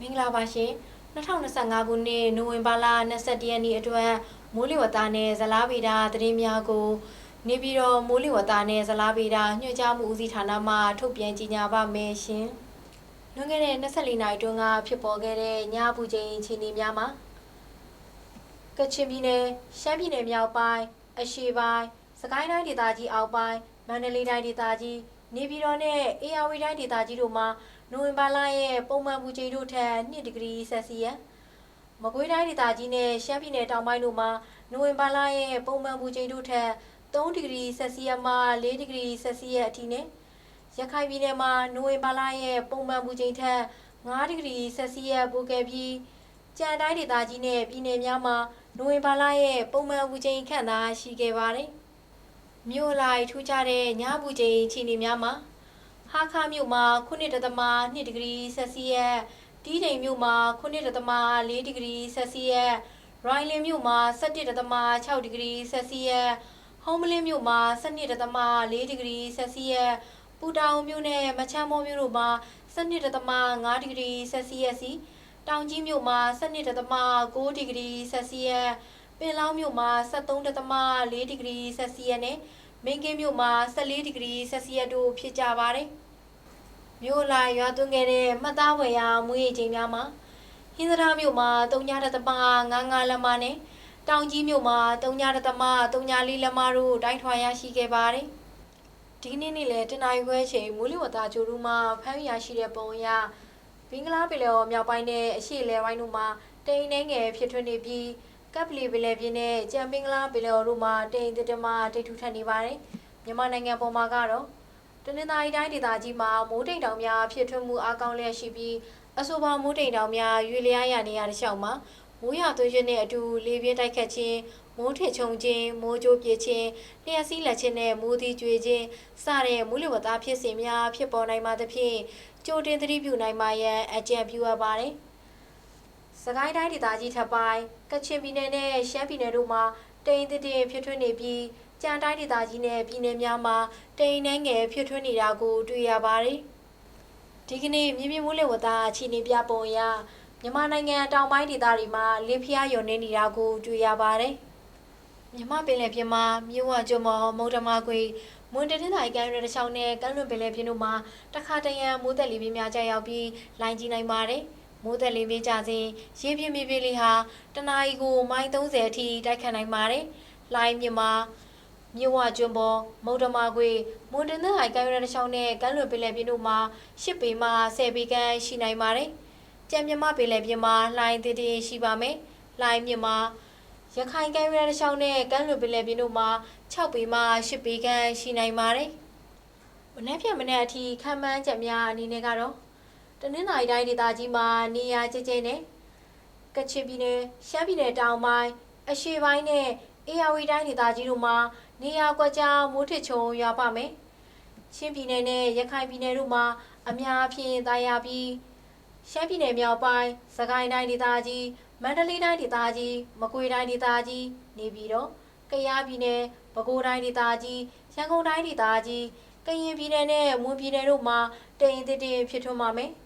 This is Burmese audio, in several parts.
မင်္ဂလာပါရှင်2025ခုနှစ်နိုဝင်ဘာလ22ရက်နေ့အတွက်မိုးလေဝသနဲ့ဇလားဗေဒသတင်းများကိုနေပြည်တော်မိုးလေဝသနဲ့ဇလားဗေဒညွှန်ကြားမှုဦးစီးဌာနမှထုတ်ပြန်ကြေညာပါမယ်ရှင်လွန်ခဲ့တဲ့24နာရီတွင်းကဖြစ်ပေါ်ခဲ့တဲ့ညအပူချိန်အခြေအနေများမှာကချင်ပြည်နယ်ရှမ်းပြည်နယ်မြောက်ပိုင်းအရှေ့ပိုင်းစကိုင်းတိုင်းဒေသကြီးအောက်ပိုင်းမန္တလေးတိုင်းဒေသကြီးနေပြည်တော်နဲ့အေရဝတီတိုင်းဒေသကြီးတို့မှာ နိုဝင်ဘာလရဲ့ပုံမှန်ပူချိန်တို့ထက်2ဒီဂရီဆယ်စီယပ်မကွေးတိုင်းဒေသကြီးနဲ့ရှမ်းပြည်နယ်တောင်ပိုင်းတို့မှာနိုဝင်ဘာလရဲ့ပုံမှန်ပူချိန်တို့ထက်3ဒီဂရီဆယ်စီယပ်မှ4ဒီဂရီဆယ်စီယပ်အထိနဲ့ရခိုင်ပြည်နယ်မှာနိုဝင်ဘာလရဲ့ပုံမှန်ပူချိန်ထက်5ဒီဂရီဆယ်စီယပ်ပိုခဲ့ပြီးကြံတိုင်းဒေသကြီးနဲ့ပြည်နယ်များမှာနိုဝင်ဘာလရဲ့ပုံမှန်ပူချိန်ခန့်သာရှိခဲ့ပါတယ်။မြို့လိုက်ထူးခြားတဲ့ညပူချိန်အခြေအနေများမှာ ဟာခါမြို့မှာ9.2ဒီဂရီဆယ်စီယပ်တီးတိမ်မြို့မှာ9.4ဒီဂရီဆယ်စီယပ်ရိုင်းလင်းမြို့မှာ17.6ဒီဂရီဆယ်စီယပ်ဟုံးမလင်းမြို့မှာ12.4ဒီဂရီဆယ်စီယပ်ပူတောင်မြို့နဲ့မချမ်းမောမြို့တို့မှာ12.5ဒီဂရီဆယ်စီယပ်စီတောင်ကြီးမြို့မှာ12.6ဒီဂရီဆယ်စီယပ်ပင်လောင်းမြို့မှာ73.4ဒီဂရီဆယ်စီယပ်နဲ့ မင်းကင်းမြို့မှာ14ဒီဂရီဆယ်စီယပ်တို့ဖြစ်ကြပါတယ်။မြို့လိုက်ရွာသွန်းခဲ့တဲ့မှတ်သားဝယ်ရမွေးရချိန်များမှာဟင်းသရာမြို့မှာ3.55လက်မနဲ့တောင်ကြီးမြို့မှာ3.34လက်မတို့တိုင်းထွာရရှိခဲ့ပါတယ်။ဒီကနေ့နေ့လယ်တနင်္လာခွဲချိန်မိုးလေဝသကြိုးရူမှာဖမ်းရရှိတဲ့ပုံအရဘင်္ဂလားပင်လယ်ော်မြောက်ပိုင်းနဲ့အရှေ့လေပိုင်းတို့မှာတိမ်နှဲငယ်ဖြစ်ထွန်းနေပြီး ကပ်ပလီပင်လယ်ပြင်နဲ့ကြံပင်ကလားပင်လယ်ော်တို့မှာတိမ်တစ်တမတိတ်ထူထပ်နေပါတယ်။မြန်မာနိုင်ငံပေါ်မှာကတော့တနင်္သာရီတိုင်းဒေသကြီးမှာမိုးတိမ်တောင်များဖြစ်ထွန်းမှုအကောင်းလျက်ရှိပြီးအဆိုပါမိုးတိမ်တောင်များရွေလျားရနေရတဲ့ရှောင်းမှာမိုးရွာသွန်းခြင်းနဲ့အတူလေပြင်းတိုက်ခတ်ခြင်းမိုးထစ်ချုံခြင်းမိုးကြိုးပြခြင်းလျှက်စီးလက်ခြင်းနဲ့မိုးသီးကျွေခြင်းစတဲ့မိုးလေဝသဖြစ်စဉ်များဖြစ်ပေါ်နိုင်မှာသဖြင့်ကြိုတင်သတိပြုနိုင်မှာရန်အကြံပြုအပ်ပါတယ်။ စကိုင်းတိုင်းဒေသကြီးထပ်ပိုင်းကချင်ပြည်နယ်နဲ့ရှမ်းပြည်နယ်တို့မှာတိမ်တစ်တင်ဖြစ်ထွန်းနေပြီးကြံတိုင်းဒေသကြီးနဲ့ပြည်နယ်များမှာတိမ်နှဲငယ်ဖြစ်ထွန်းနေတာကိုတွေ့ရပါတယ်။ဒီကနေ့မြေပြင်မိုးလေဝသအခြေအနေပြပုံအရမြန်မာနိုင်ငံတောင်ပိုင်းဒေသတွေမှာလေဖျားယွန်နေနေတာကိုတွေ့ရပါတယ်။မြမပင်လယ်ပြင်မှာမြို့ဝကျွမော်မုံတမခွေမွန်တတင်းတိုင်းကမ်းရတဲ့ချောင်းနဲ့ကမ်းလွန်ပင်လယ်ပြင်တို့မှာတခါတရံမိုးသက်လေပြင်းများကြရောက်ပြီးလိုင်းကြီးနိုင်ပါတယ်။ မိုးသက်လေပြင်းကြစဉ်ရေပြင်းမြေပြင်းလေးဟာတနအီကိုမိုင်30အထိတိုက်ခတ်နိုင်ပါတယ်။လိုင်းမြမှာမြို့ဝကျွန်းပေါ်မုံတမခွေမွန်တင်တဲ့ဟိုင်ကမ်းရတဲ့ချောင်းနဲ့ကမ်းလွန်ပင်လယ်ပြင်တို့မှာ10ပေမှ10ပေခန့်ရှိနိုင်ပါတယ်။ကြံမြမပင်လယ်ပြင်မှာလိုင်းတည်တည်ရှိပါမယ်။လိုင်းမြမှာရခိုင်ကမ်းရတဲ့ချောင်းနဲ့ကမ်းလွန်ပင်လယ်ပြင်တို့မှာ6ပေမှ10ပေခန့်ရှိနိုင်ပါတယ်။မနေ့ဖြန်မနေ့အထိခံမှန်းချက်များအနေနဲ့ကတော့ တနင်္လာရီတိုင်းဒေသကြီးမှာနေရာကျကျနဲ့ကချင်ပြည်နယ်ရှမ်းပြည်နယ်တောင်ပိုင်းအရှေ့ပိုင်းနဲ့အေရဝတီတိုင်းဒေသကြီးတို့မှာနေရာကွက်ကြားမိုးထစ်ချုံရွာပါမယ်။ချင်းပြည်နယ်နဲ့ရခိုင်ပြည်နယ်တို့မှာအများအပြားသာယာပြီးရှမ်းပြည်နယ်မြောက်ပိုင်းစကိုင်းတိုင်းဒေသကြီးမန္တလေးတိုင်းဒေသကြီးမကွေးတိုင်းဒေသကြီးနေပြည်တော်ကယားပြည်နယ်ပဲခူးတိုင်းဒေသကြီးရန်ကုန်တိုင်းဒေသကြီးကရင်ပြည်နယ်နဲ့မွန်ပြည်နယ်တို့မှာတိမ်တစ်တင်ဖြစ်ထွန်းပါမယ်။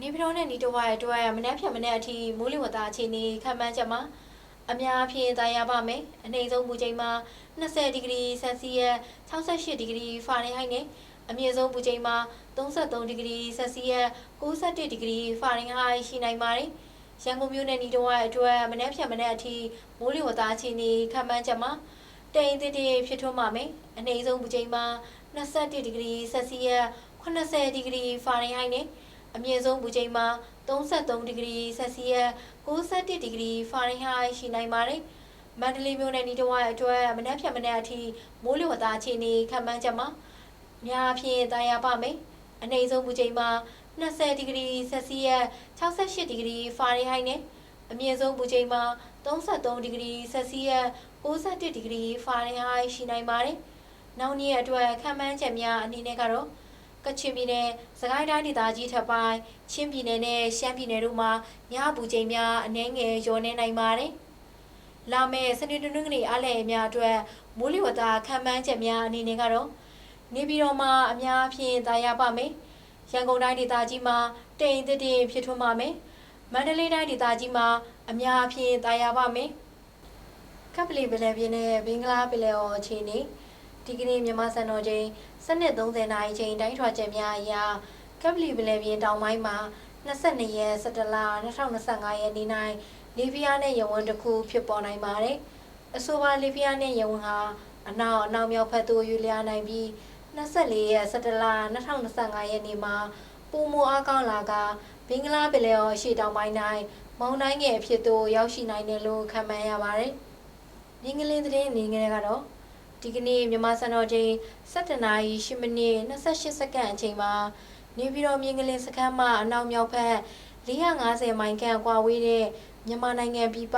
နေပြည်တော်နဲ့နီတဝါရဲ့အတွက်မနှက်ဖြန်မနှက်အထိမိုးလေဝသအခြေအနေခန့်မှန်းချက်မှာအများအပြားသာရပါမယ်။အနေဆုံးပူချိန်မှာ20ဒီဂရီဆယ်စီယပ်68ဒီဂရီဖာရင်ဟိုက်နဲ့အမြင့်ဆုံးပူချိန်မှာ33ဒီဂရီဆယ်စီယပ်61ဒီဂရီဖာရင်ဟိုက်ရှိနိုင်ပါတယ်။ရန်ကုန်မြို့နဲ့နီတဝါရဲ့အတွက်မနှက်ဖြန်မနှက်အထိမိုးလေဝသအခြေအနေခန့်မှန်းချက်မှာတိမ်တိတိဖြစ်ထွန်းပါမယ်။အနေဆုံးပူချိန်မှာ21ဒီဂရီဆယ်စီယပ်80ဒီဂရီဖာရင်ဟိုက်နဲ့ အမြင့်ဆုံးပူချိန်မှာ33ဒီဂရီဆယ်စီယပ်61ဒီဂရီဖာရင်ဟိုက်ရှိနိုင်ပါတယ်။မန္တလေးမြို့နယ်နီတဝိုင်းအတွက်မနက်ဖြန်မနက်အထိမိုးလေဝသအခြေအနေခန့်မှန်းချက်မှာများအဖြစ်တာယာပါမယ်။အနေဆုံးပူချိန်မှာ20ဒီဂရီဆယ်စီယပ်68ဒီဂရီဖာရင်ဟိုက်နဲ့အမြင့်ဆုံးပူချိန်မှာ33ဒီဂရီဆယ်စီယပ်61ဒီဂရီဖာရင်ဟိုက်ရှိနိုင်ပါတယ်။နောက်နေ့အတွက်ခန့်မှန်းချက်များအနေနဲ့ကတော့ ကချင်ပြည်နယ်၊စကိုင်းတိုင်းဒေသကြီးထပ်ပိုင်း၊ချင်းပြည်နယ်နဲ့ရှမ်းပြည်နယ်တို့မှာညပူချိန်များအနည်းငယ်လျော့နေနိုင်ပါတယ်။လာမယ့်စနေတနင်္ဂနွေအားလည်အများအတွက်မိုးလေဝသခန့်မှန်းချက်များအနေနဲ့ကတော့နေပြည်တော်မှာအများအပြားသာယာပါမယ်။ရန်ကုန်တိုင်းဒေသကြီးမှာတိမ်တစ်တင်ဖြစ်ထွန်းပါမယ်။မန္တလေးတိုင်းဒေသကြီးမှာအများအပြားသာယာပါမယ်။ကပ်ပလီပလဲပြင်းနဲ့ဘင်္ဂလားပလဲအော်အခြေအနေ ဒီကနေ့မြန်မာစံတော်ချိန်7:30နာရီချိန်တိုင်းထွာချက်များအရကပ်ပလီပလဲပြင်းတောင်ပိုင်းမှာ22ရက်17လ2025ရက်နေ့၌လီဘီးယားနဲ့ယမန်တစ်ခုဖြစ်ပေါ်နိုင်ပါတယ်။အဆိုပါလီဘီးယားနဲ့ယမန်ဟာအနောက်အနောက်မြောက်ဘက်သို့ယူလျားနိုင်ပြီး24ရက်17လ2025ရက်နေ့မှာပူမိုအားကောင်းလာကဘင်္ဂလားပင်လယ်အော်အရှေ့တောင်ပိုင်း၌မုန်တိုင်းငယ်အဖြစ်သို့ရောက်ရှိနိုင်တယ်လို့ခန့်မှန်းရပါတယ်။မြင်းကလေးသတင်းအနေနဲ့ကတော့ ဒီကနေ့မြန်မာစံတော်ချိန်7:08မိနစ်28စက္ကန့်အချိန်မှာနေပြည်တော်မြင်းကလေးစခန်းမှအနောက်မြောက်ဘက်450မိုင်ခန့်ကွာဝေးတဲ့မြန်မာနိုင်ငံပြည်ပ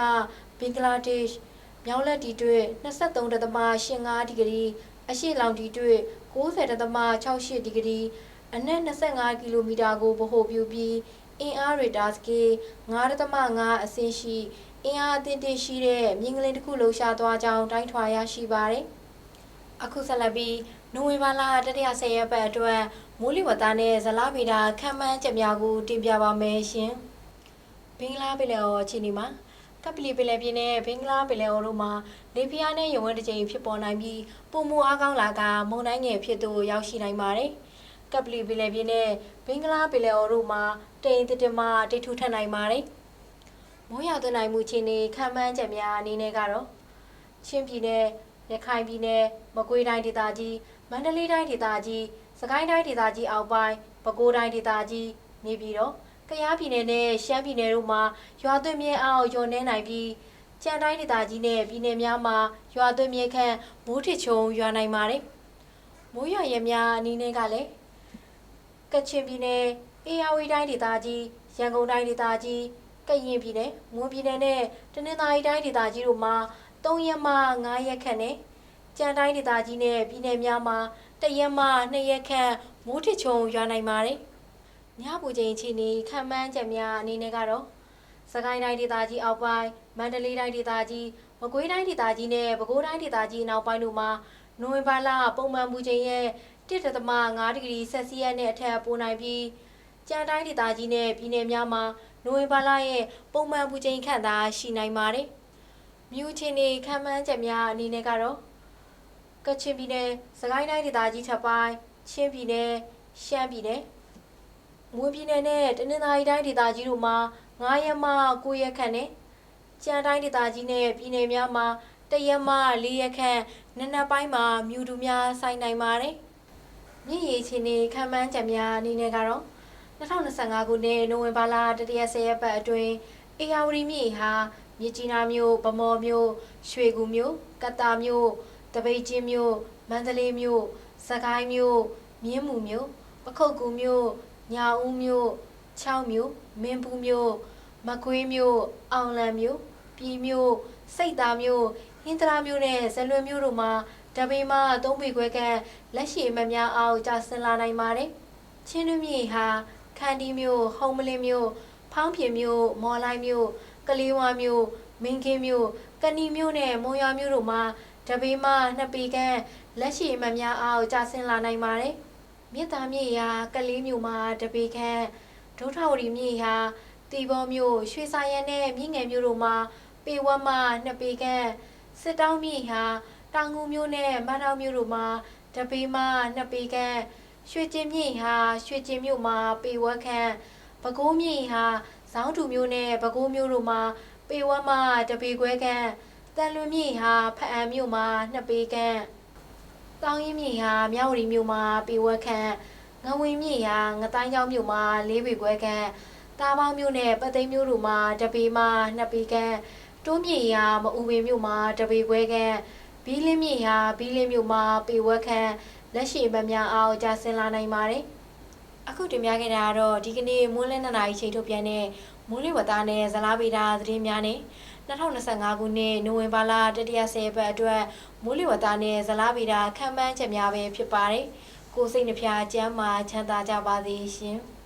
ဘင်္ဂလားဒေ့ရှ်မြောက်လက်တီတွေ့23.85ဒီဂရီအရှေ့လောင်တီတွေ့90.68ဒီဂရီအနက်25ကီလိုမီတာကိုဗဟိုပြုပြီးအင်အားရေဒါစကေ9.5အဆင့်ရှိအင်အားအသင့်တင့်ရှိတဲ့မြင်းကလေးတစ်ခုလှုပ်ရှားသွားကြောင်းတိုင်းထွာရရှိပါတယ်။ အခုဆက်လက်ပြီးနိုဝင်ဘာလတတိယဆယ်ရက်ပတ်အတွက်မိုးလေဝသနဲ့ဇလဗေဒခန့်မှန်းချက်များကိုတင်ပြပါမယ်ရှင်။ဘင်္ဂလားပင်လယ်အော်အခြေအနေမှာကပလီပင်လယ်ပြင်နဲ့ဘင်္ဂလားပင်လယ်အော်တို့မှာလေပြင်းနဲ့ရေဝန်းတစ်ကြိမ်ဖြစ်ပေါ်နိုင်ပြီးပုံမူအားကောင်းလာကမုန်တိုင်းငယ်ဖြစ်သို့ရောက်ရှိနိုင်ပါတယ်။ကပလီပင်လယ်ပြင်နဲ့ဘင်္ဂလားပင်လယ်အော်တို့မှာတိမ်တစ်တမတိတ်ထူထပ်နိုင်ပါတယ်။မိုးရွာသွန်းနိုင်မှုအခြေအနေခန့်မှန်းချက်များအနေနဲ့ကတော့ချင်းပြည်နယ် ရခိုင်ပြည်နယ်မကွေးတိုင်းဒေသကြီးမန္တလေးတိုင်းဒေသကြီးစကိုင်းတိုင်းဒေသကြီးအောက်ပိုင်းပဲခူးတိုင်းဒေသကြီးနေပြည်တော်ကယားပြည်နယ်နဲ့ရှမ်းပြည်နယ်တို့မှာရွာသွန်းမြဲအောင်ယွန်နေနိုင်ပြီးကြံတိုင်းဒေသကြီးနဲ့ပြည်နယ်များမှာရွာသွန်းမြဲခန့်မိုးထစ်ချုံရွာနိုင်ပါတယ်။မိုးရွာရဲများအနည်းနဲ့ကလည်းကချင်ပြည်နယ်အေရဝတီတိုင်းဒေသကြီးရန်ကုန်တိုင်းဒေသကြီးကရင်ပြည်နယ်မွန်ပြည်နယ်နဲ့တနင်္သာရီတိုင်းဒေသကြီးတို့မှာ 3ရက်မှ5ရက်ခန့်နဲ့ကြံတိုင်းဒေသကြီးနဲ့ပြည်နယ်များမှာတရက်မှ2ရက်ခန့်မိုးထစ်ချုံရွာနိုင်ပါတယ်။ညပူချိန်အခြေအနေခံမှန်းချက်များအနေနဲ့ကတော့စကိုင်းတိုင်းဒေသကြီးအောက်ပိုင်းမန္တလေးတိုင်းဒေသကြီးမကွေးတိုင်းဒေသကြီးနဲ့ပဲခူးတိုင်းဒေသကြီးနောက်ပိုင်းတို့မှာနိုဝင်ဘာလပုံမှန်ပူချိန်ရဲ့1.5ဒီဂရီဆက်စီယပ်နဲ့အထက်ပိုနိုင်ပြီးကြံတိုင်းဒေသကြီးနဲ့ပြည်နယ်များမှာနိုဝင်ဘာလရဲ့ပုံမှန်ပူချိန်ခန့်သာရှိနိုင်ပါတယ်။ မြူချင်းနေခံမှန်းချက်များအနေနဲ့ကတော့ကချင်ပြည်နယ်စကိုင်းတိုင်းဒေသကြီးထပ်ပိုင်းချင်းပြည်နယ်ရှမ်းပြည်နယ်မွန်ပြည်နယ်နဲ့တနင်္သာရီတိုင်းဒေသကြီးတို့မှာ9ရက်မှ9ရက်ခန့်နဲ့ကြံတိုင်းဒေသကြီးနဲ့ပြည်နယ်များမှာတရက်မှ4ရက်ခန့်နနက်ပိုင်းမှာမြူတူများဆိုင်နိုင်ပါတယ်။မြင့်ရီချင်းနေခံမှန်းချက်များအနေနဲ့ကတော့2025ခုနှစ်နိုဝင်ဘာလတတိယဆယ်ရက်ပတ်အတွင်းအေယာဝတီမြစ်ဟာ မြစ်ကြီးနားမြို့ဗမော်မြို့ရွှေကူမြို့ကတ္တာမြို့တပိတ်ချင်းမြို့မန္တလေးမြို့စကိုင်းမြို့မြင်းမူမြို့ပခုတ်ကူမြို့ညာဦးမြို့6မြို့မင်းဘူးမြို့မကွေးမြို့အောင်လံမြို့ပြည်မြို့စိတ်သားမြို့ဟင်းတရာမြို့နဲ့ဇလွန်မြို့တို့မှာတပိမသုံးပေခွဲခန့်လက်ရှိအမတ်များအောက်ကျဆင်းလာနိုင်ပါတယ်ချင်းတွင်းမြေဟာခန္တီမြို့ဟုံးမလင်းမြို့ဖောင်းပြင်းမြို့မော်လိုက်မြို့ ကလေးဝါမြို့မင်းကင်းမြို့ကဏီမြို့နဲ့မွန်ရွာမြို့တို့မှာတပိမနှစ်ပေခန့်လက်ရှိအမတ်များအောက်ကျဆင်းလာနိုင်ပါတယ်မြစ်သားမြေရာကလေးမြို့မှာတပေခန့်ဒုထဝရီမြေဟာတီဘောမြို့ရွှေစာရန်နဲ့မြင့်ငယ်မြို့တို့မှာပေဝက်မှနှစ်ပေခန့်စစ်တောင်းမြေဟာတောင်ငူမြို့နဲ့မန်းတောင်မြို့တို့မှာတပေမှနှစ်ပေခန့်ရွှေကျင်မြေဟာရွှေကျင်မြို့မှာပေဝက်ခန့်ပဲခူးမြေဟာ ဇောင်းတူမြို့နဲ့ပဲခူးမြို့တို့မှာပေဝက်မှတပေခွဲခန့်တန်လွင်မြေဟာဖအံမြို့မှာနှစ်ပေခန့်တောင်ရင်မြေဟာမြဝတီမြို့မှာပေဝက်ခန့်ငဝင်းမြေဟာငတိုင်းကျောင်းမြို့မှာလေးပေခွဲခန့်တာပေါင်းမြို့နဲ့ပသိမ်မြို့တို့မှာတပေမှာနှစ်ပေခန့်တိုးမြေဟာမအူပင်မြို့မှာတပေခွဲခန့်ဘီးလင်းမြေဟာဘီးလင်းမြို့မှာပေဝက်ခန့်လက်ရှိမများအောင်ကြာဆင်းလာနိုင်ပါတယ် အခုတင်ပြခဲ့တာကတော့ဒီကနေ့မိုးလင်းနှစ်နာရီချိန်ထုတ်ပြန်တဲ့မိုးလေဝသနဲ့ဇလားဗေဒသတင်းများနဲ့2025ခုနှစ်နိုဝင်ဘာလတတိယဆယ်ပတ်အတွက်မိုးလေဝသနဲ့ဇလားဗေဒခံမှန်းချက်များပဲဖြစ်ပါတယ်။ကိုယ်စိတ်နှဖျားကျမ်းမာချမ်းသာကြပါစေရှင်။